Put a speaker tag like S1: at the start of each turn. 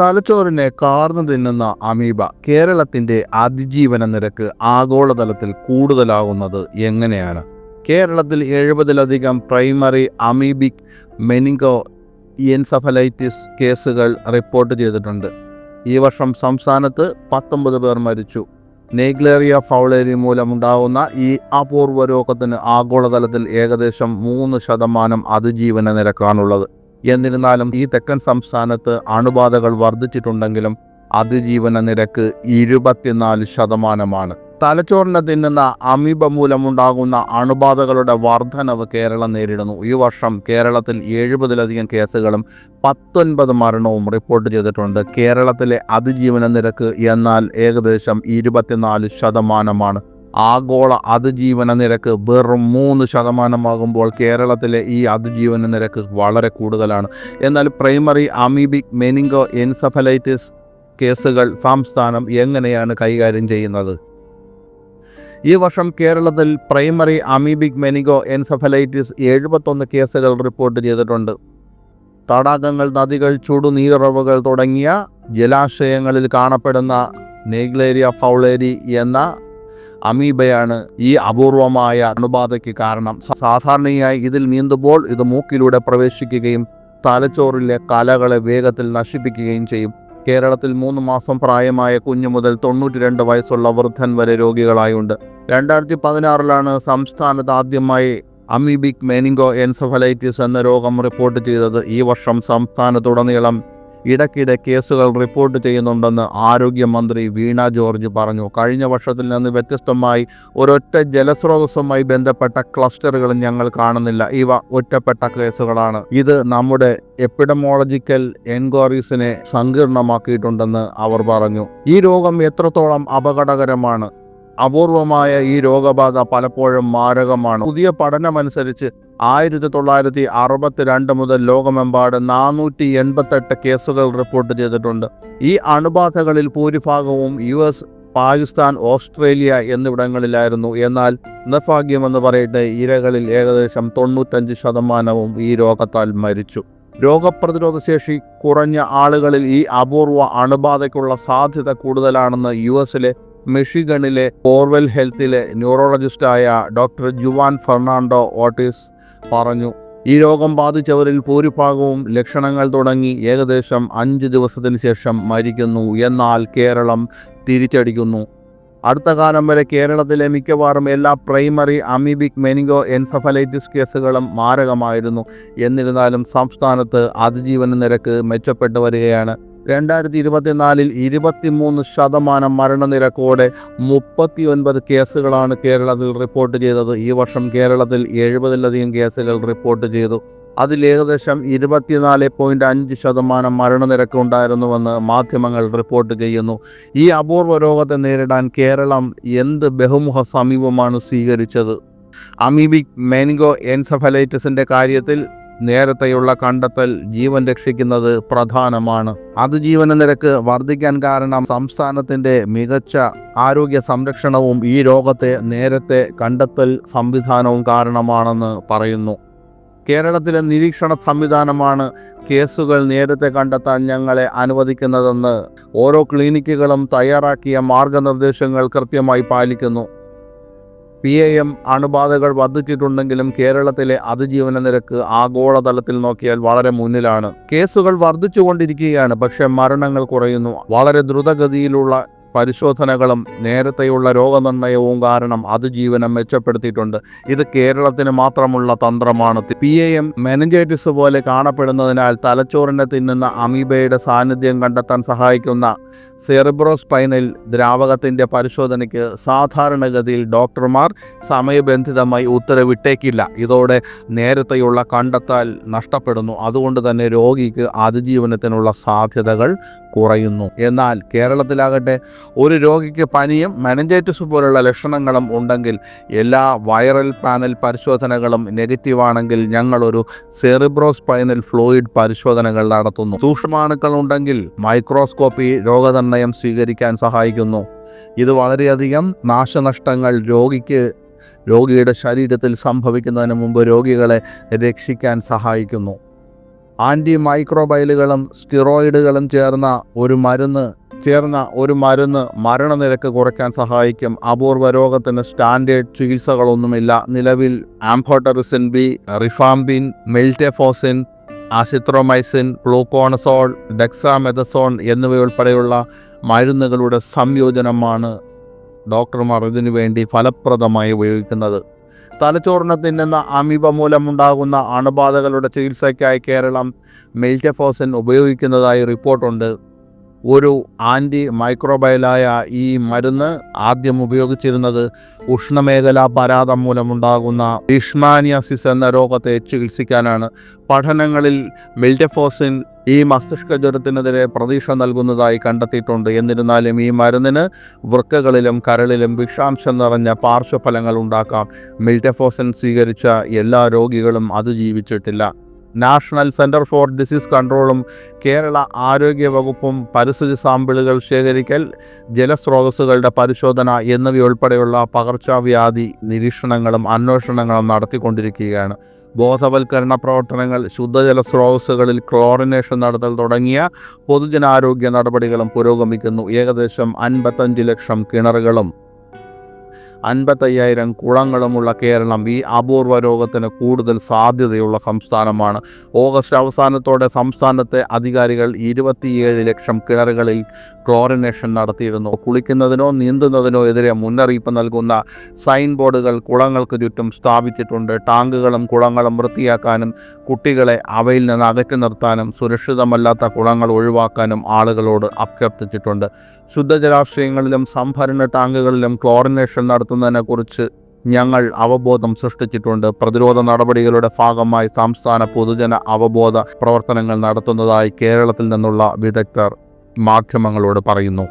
S1: തലച്ചോറിനെ കാർന്നു തിന്നുന്ന അമീബ കേരളത്തിന്റെ അതിജീവന നിരക്ക് ആഗോളതലത്തിൽ കൂടുതലാകുന്നത് എങ്ങനെയാണ്? കേരളത്തിൽ എഴുപതിലധികം പ്രൈമറി അമീബിക് മെനിങ്കോ എൻസഫലൈറ്റിസ് കേസുകൾ റിപ്പോർട്ട് ചെയ്തിട്ടുണ്ട്. ഈ വർഷം സംസ്ഥാനത്ത് പത്തൊമ്പത് പേർ മരിച്ചു. നെഗ്ലേറിയ ഫൗളേരി മൂലമുണ്ടാകുന്ന ഈ അപൂർവ രോഗത്തിന് ആഗോളതലത്തിൽ ഏകദേശം മൂന്ന് ശതമാനം അതിജീവന നിരക്കാണുള്ളത്. എന്നിരുന്നാലും ഈ തെക്കൻ സംസ്ഥാനത്ത് അണുബാധകൾ വർദ്ധിച്ചിട്ടുണ്ടെങ്കിലും അതിജീവന നിരക്ക് ഇരുപത്തിനാല് ശതമാനമാണ്. തലച്ചോറിനെ തിന്നുന്ന അമീബ മൂലമുണ്ടാകുന്ന അണുബാധകളുടെ വർധനവ് കേരളം നേരിടുന്നു. ഈ വർഷം കേരളത്തിൽ എഴുപതിലധികം കേസുകളും പത്തൊൻപത് മരണവും റിപ്പോർട്ട് ചെയ്തിട്ടുണ്ട്. കേരളത്തിലെ അതിജീവന നിരക്ക് എന്നാൽ ഏകദേശം ഇരുപത്തിനാല് ശതമാനമാണ്. ആഗോള അതിജീവന നിരക്ക് വെറും മൂന്ന് ശതമാനമാകുമ്പോൾ കേരളത്തിലെ ഈ അതിജീവന നിരക്ക് വളരെ കൂടുതലാണ്. എന്നാൽ പ്രൈമറി അമീബിക് മെനിങ്കോ എൻസഫലൈറ്റിസ് കേസുകൾ സംസ്ഥാനം എങ്ങനെയാണ് കൈകാര്യം ചെയ്യുന്നത്? ഈ വർഷം കേരളത്തിൽ പ്രൈമറി അമീബിക് മെനിഗോ എൻസഫലൈറ്റിസ് എഴുപത്തൊന്ന് കേസുകൾ റിപ്പോർട്ട് ചെയ്തിട്ടുണ്ട്. തടാകങ്ങൾ നദികൾ ചുടുനീരുറവുകൾ തുടങ്ങിയ ജലാശയങ്ങളിൽ കാണപ്പെടുന്ന നെഗ്ലേരിയ ഫൗളേരി എന്ന അമീബയാണ് ഈ അപൂർവമായ അണുബാധയ്ക്ക് കാരണം. സാധാരണയായി ഇതിൽ നീന്തുമ്പോൾ ഇത് മൂക്കിലൂടെ പ്രവേശിക്കുകയും തലച്ചോറിലെ കലകളെ വേഗത്തിൽ നശിപ്പിക്കുകയും ചെയ്യും. കേരളത്തിൽ മൂന്ന് മാസം പ്രായമായ കുഞ്ഞു മുതൽ തൊണ്ണൂറ്റി രണ്ട് വയസ്സുള്ള വൃദ്ധൻ വരെ രോഗികളായുണ്ട്. രണ്ടായിരത്തി പതിനാറിലാണ് സംസ്ഥാനത്ത് ആദ്യമായി അമീബിക് മെനിങ്കോ എൻസഫലൈറ്റിസ് എന്ന രോഗം റിപ്പോർട്ട് ചെയ്തത്. ഈ വർഷം സംസ്ഥാനത്തുടനീളം ഇടയ്ക്കിടെ കേസുകൾ റിപ്പോർട്ട് ചെയ്യുന്നുണ്ടെന്ന് ആരോഗ്യമന്ത്രി വീണ ജോർജ് പറഞ്ഞു. കഴിഞ്ഞ വർഷത്തിൽ നിന്ന് വ്യത്യസ്തമായി ഒരൊറ്റ ജലസ്രോതസ്സുമായി ബന്ധപ്പെട്ട ക്ലസ്റ്ററുകൾ ഞങ്ങൾ കാണുന്നില്ല. ഇവ ഒറ്റപ്പെട്ട കേസുകളാണ്. ഇത് നമ്മുടെ എപ്പിഡമോളജിക്കൽ എൻക്വയറീസിനെ സങ്കീർണമാക്കിയിട്ടുണ്ടെന്ന് അവർ പറഞ്ഞു. ഈ രോഗം എത്രത്തോളം അപകടകരമാണ്? അപൂർവമായ ഈ രോഗബാധ പലപ്പോഴും മാരകമാണ്. പുതിയ പഠനമനുസരിച്ച് ആയിരത്തി തൊള്ളായിരത്തി അറുപത്തിരണ്ട് മുതൽ ലോകമെമ്പാട് നാനൂറ്റി എൺപത്തെട്ട് കേസുകൾ റിപ്പോർട്ട് ചെയ്തിട്ടുണ്ട്. ഈ അണുബാധകളിൽ ഭൂരിഭാഗവും യു എസ് പാകിസ്ഥാൻ ഓസ്ട്രേലിയ എന്നിവിടങ്ങളിലായിരുന്നു. എന്നാൽ നിർഭാഗ്യമെന്ന് പറയട്ടെ ഇരകളിൽ ഏകദേശം തൊണ്ണൂറ്റഞ്ച് ശതമാനവും ഈ രോഗത്താൽ മരിച്ചു. രോഗപ്രതിരോധ ശേഷി കുറഞ്ഞ ആളുകളിൽ ഈ അപൂർവ അണുബാധയ്ക്കുള്ള സാധ്യത കൂടുതലാണെന്ന് യു എസിലെ മിഷിഗണിലെ ഓർവെൽ ഹെൽത്തിലെ ന്യൂറോളജിസ്റ്റായ ഡോക്ടർ ജുവാൻ ഫെർണാണ്ടോ ഓട്ടിസ് പറഞ്ഞു ഈ രോഗം ബാധിച്ചവരിൽ ഭൂരിഭാഗവും ലക്ഷണങ്ങൾ തുടങ്ങി ഏകദേശം അഞ്ച് ദിവസത്തിന് ശേഷം മരിക്കുന്നു. എന്നാൽ കേരളം തിരിച്ചടിക്കുന്നു. അടുത്ത കാലം വരെ കേരളത്തിലെ മിക്കവാറും എല്ലാ പ്രൈമറി അമീബിക് മെനിഗോ എൻസഫലൈറ്റിസ് കേസുകളും മാരകമായിരുന്നു. എന്നിരുന്നാലും സംസ്ഥാനത്ത് അതിജീവന നിരക്ക് മെച്ചപ്പെട്ടു വരികയാണ്. രണ്ടായിരത്തി ഇരുപത്തിനാലിൽ ഇരുപത്തിമൂന്ന് ശതമാനം മരണനിരക്കോടെ മുപ്പത്തി ഒൻപത് കേസുകളാണ് കേരളത്തിൽ റിപ്പോർട്ട് ചെയ്തത്. ഈ വർഷം കേരളത്തിൽ എഴുപതിലധികം കേസുകൾ റിപ്പോർട്ട് ചെയ്തു. അതിൽ ഏകദേശം ഇരുപത്തിനാല് പോയിന്റ് അഞ്ച് ശതമാനം മരണനിരക്ക് ഉണ്ടായിരുന്നുവെന്ന് മാധ്യമങ്ങൾ റിപ്പോർട്ട് ചെയ്യുന്നു. ഈ അപൂർവ രോഗത്തെ നേരിടാൻ കേരളം എന്ത് ബഹുമുഖ സമീപമാണ് സ്വീകരിച്ചത്? അമീബിക് മെനിഗോ എൻസഫലൈറ്റിസിന്റെ കാര്യത്തിൽ നേരത്തെയുള്ള കണ്ടെത്തൽ ജീവൻ രക്ഷിക്കുന്നത് പ്രധാനമാണ്. അതിജീവന നിരക്ക് വർദ്ധിക്കാൻ കാരണം സംസ്ഥാനത്തിന്റെ മികച്ച ആരോഗ്യ സംരക്ഷണവും ഈ രോഗത്തെ നേരത്തെ കണ്ടെത്തൽ സംവിധാനവും കാരണമാണെന്ന് പറയുന്നു. കേരളത്തിലെ നിരീക്ഷണ സംവിധാനമാണ് കേസുകൾ നേരത്തെ കണ്ടെത്താൻ ഞങ്ങളെ അനുവദിക്കുന്നതെന്ന് ഓരോ ക്ലിനിക്കുകളും തയ്യാറാക്കിയ മാർഗനിർദ്ദേശങ്ങൾ കൃത്യമായി പാലിക്കുന്നു. പി എ എം അണുബാധകൾ വർദ്ധിച്ചിട്ടുണ്ടെങ്കിലും കേരളത്തിലെ അതിജീവന നിരക്ക് ആഗോളതലത്തിൽ നോക്കിയാൽ വളരെ മുന്നിലാണ്. കേസുകൾ വർദ്ധിച്ചുകൊണ്ടിരിക്കുകയാണ് പക്ഷേ മരണങ്ങൾ കുറയുന്നു. വളരെ ദ്രുതഗതിയിലുള്ള പരിശോധനകളും നേരത്തെയുള്ള രോഗനിർണയവും കാരണം അതിജീവനം മെച്ചപ്പെടുത്തിയിട്ടുണ്ട്. ഇത് കേരളത്തിന് മാത്രമുള്ള തന്ത്രമാണ്. പി എ എം മെനഞ്ചൈറ്റിസ് പോലെ കാണപ്പെടുന്നതിനാൽ തലച്ചോറിനെ തിന്നുന്ന അമീബയുടെ സാന്നിധ്യം കണ്ടെത്താൻ സഹായിക്കുന്ന സെറിബ്രോസ്പൈനൽ ദ്രാവകത്തിന്റെ പരിശോധനയ്ക്ക് സാധാരണഗതിയിൽ ഡോക്ടർമാർ സമയബന്ധിതമായി ഉത്തരവിട്ടേക്കില്ല. ഇതോടെ നേരത്തെയുള്ള കണ്ടെത്തൽ നഷ്ടപ്പെടുന്നു. അതുകൊണ്ട് തന്നെ രോഗിക്ക് അതിജീവനത്തിനുള്ള സാധ്യതകൾ കുറയുന്നു. എന്നാൽ കേരളത്തിലാകട്ടെ ഒരു രോഗിക്ക് പനിയും മെനഞ്ചൈറ്റിസ് പോലുള്ള ലക്ഷണങ്ങളും ഉണ്ടെങ്കിൽ എല്ലാ വൈറൽ പാനൽ പരിശോധനകളും നെഗറ്റീവാണെങ്കിൽ ഞങ്ങളൊരു സെറിബ്രോസ്പൈനൽ ഫ്ലൂയിഡ് പരിശോധനകൾ നടത്തുന്നു. സൂക്ഷ്മാണുക്കൾ ഉണ്ടെങ്കിൽ മൈക്രോസ്കോപ്പി രോഗനിർണയം സ്വീകരിക്കാൻ സഹായിക്കുന്നു. ഇത് വളരെയധികം നാശനഷ്ടങ്ങൾ രോഗിക്ക് രോഗിയുടെ ശരീരത്തിൽ സംഭവിക്കുന്നതിന് മുമ്പ് രോഗികളെ രക്ഷിക്കാൻ സഹായിക്കുന്നു. ആന്റി മൈക്രോബൈലുകളും സ്റ്റിറോയിഡുകളും ചേർന്ന ഒരു മരുന്ന് ചേർന്ന ഒരു മരുന്ന് മരണനിരക്ക് കുറയ്ക്കാൻ സഹായിക്കും. അപൂർവ രോഗത്തിന് സ്റ്റാൻഡേർഡ് ചികിത്സകളൊന്നുമില്ല. നിലവിൽ ആംഫോട്ടറിസിൻ ബി റിഫാംബിൻ മെൽറ്റെഫോസിൻ ആസിത്രോമൈസിൻ ഗ്ലൂക്കോണസോൾ ഡെക്സാമെതസോൺ എന്നിവയുൾപ്പെടെയുള്ള മരുന്നുകളുടെ സംയോജനമാണ് ഡോക്ടർമാർ ഇതിനു വേണ്ടി ഫലപ്രദമായി ഉപയോഗിക്കുന്നത്. തലച്ചോറിന് തിന്നുന്ന അമീബ മൂലമുണ്ടാകുന്ന അണുബാധകളുടെ ചികിത്സയ്ക്കായി കേരളം മെൽറ്റഫോസിൻ ഉപയോഗിക്കുന്നതായി റിപ്പോർട്ടുണ്ട്. ഒരു ആന്റി മൈക്രോബയലായ ഈ മരുന്ന് ആദ്യം ഉപയോഗിച്ചിരുന്നത് ഉഷ്ണമേഖലാ പരാതം മൂലമുണ്ടാകുന്ന ഇഷ്മാനിയാസിസ് എന്ന രോഗത്തെ ചികിത്സിക്കാനാണ്. പഠനങ്ങളിൽ മിൽറ്റഫോസിൻ ഈ മസ്തിഷ്ക ജ്വരത്തിനെതിരെ പ്രതീക്ഷ നൽകുന്നതായി കണ്ടെത്തിയിട്ടുണ്ട്. എന്നിരുന്നാലും ഈ മരുന്നിന് വൃക്കകളിലും കരളിലും വിഷാംശം നിറഞ്ഞ പാർശ്വഫലങ്ങൾ ഉണ്ടാക്കാം. മിൽറ്റഫോസിൻ സ്വീകരിച്ച എല്ലാ രോഗികളും അതിജീവിച്ചിട്ടില്ല നാഷണൽ സെന്റർ ഫോർ ഡിസീസ് കൺട്രോളും കേരള ആരോഗ്യ വകുപ്പും പരിസ്ഥിതി സാമ്പിളുകൾ ശേഖരിക്കൽ ജലസ്രോതസ്സുകളുടെ പരിശോധന എന്നിവയുൾപ്പെടെയുള്ള പകർച്ചവ്യാധി നിരീക്ഷണങ്ങളും അന്വേഷണങ്ങളും നടത്തിക്കൊണ്ടിരിക്കുകയാണ്. ബോധവൽക്കരണ പ്രവർത്തനങ്ങൾ ശുദ്ധജല സ്രോതസ്സുകളിൽ ക്ലോറിനേഷൻ നടത്തൽ തുടങ്ങിയ പൊതുജനാരോഗ്യ നടപടികളും പുരോഗമിക്കുന്നു. ഏകദേശം അൻപത്തഞ്ച് ലക്ഷം കിണറുകളും അൻപത്തയ്യായിരം കുളങ്ങളുമുള്ള കേരളം ഈ അപൂർവ രോഗത്തിന് കൂടുതൽ സാധ്യതയുള്ള സംസ്ഥാനമാണ്. ഓഗസ്റ്റ് അവസാനത്തോടെ സംസ്ഥാനത്തെ അധികാരികൾ ഇരുപത്തിയേഴ് ലക്ഷം കിണറുകളിൽ ക്ലോറിനേഷൻ നടത്തിയിരുന്നു. കുളിക്കുന്നതിനോ നീന്തുന്നതിനോ എതിരെ മുന്നറിയിപ്പ് നൽകുന്ന സൈൻ ബോർഡുകൾ കുളങ്ങൾക്ക് ചുറ്റും സ്ഥാപിച്ചിട്ടുണ്ട്. ടാങ്കുകളും കുളങ്ങളും വൃത്തിയാക്കാനും കുട്ടികളെ അവയിൽ നിന്ന് അകറ്റി നിർത്താനും സുരക്ഷിതമല്ലാത്ത കുളങ്ങൾ ഒഴിവാക്കാനും ആളുകളോട് അഭ്യർത്ഥിച്ചിട്ടുണ്ട്. ശുദ്ധജലാശയങ്ങളിലും സംഭരണ ടാങ്കുകളിലും ക്ലോറിനേഷൻ നടത്തുന്നതിനെക്കുറിച്ച് ഞങ്ങൾ അവബോധം സൃഷ്ടിച്ചിട്ടുണ്ട്. പ്രതിരോധ നടപടികളുടെ ഭാഗമായി സംസ്ഥാന പൊതുജന അവബോധ പ്രവർത്തനങ്ങൾ നടത്തുന്നതായി കേരളത്തിൽ നിന്നുള്ള വിദഗ്ധർ മാധ്യമങ്ങളോട് പറയുന്നു.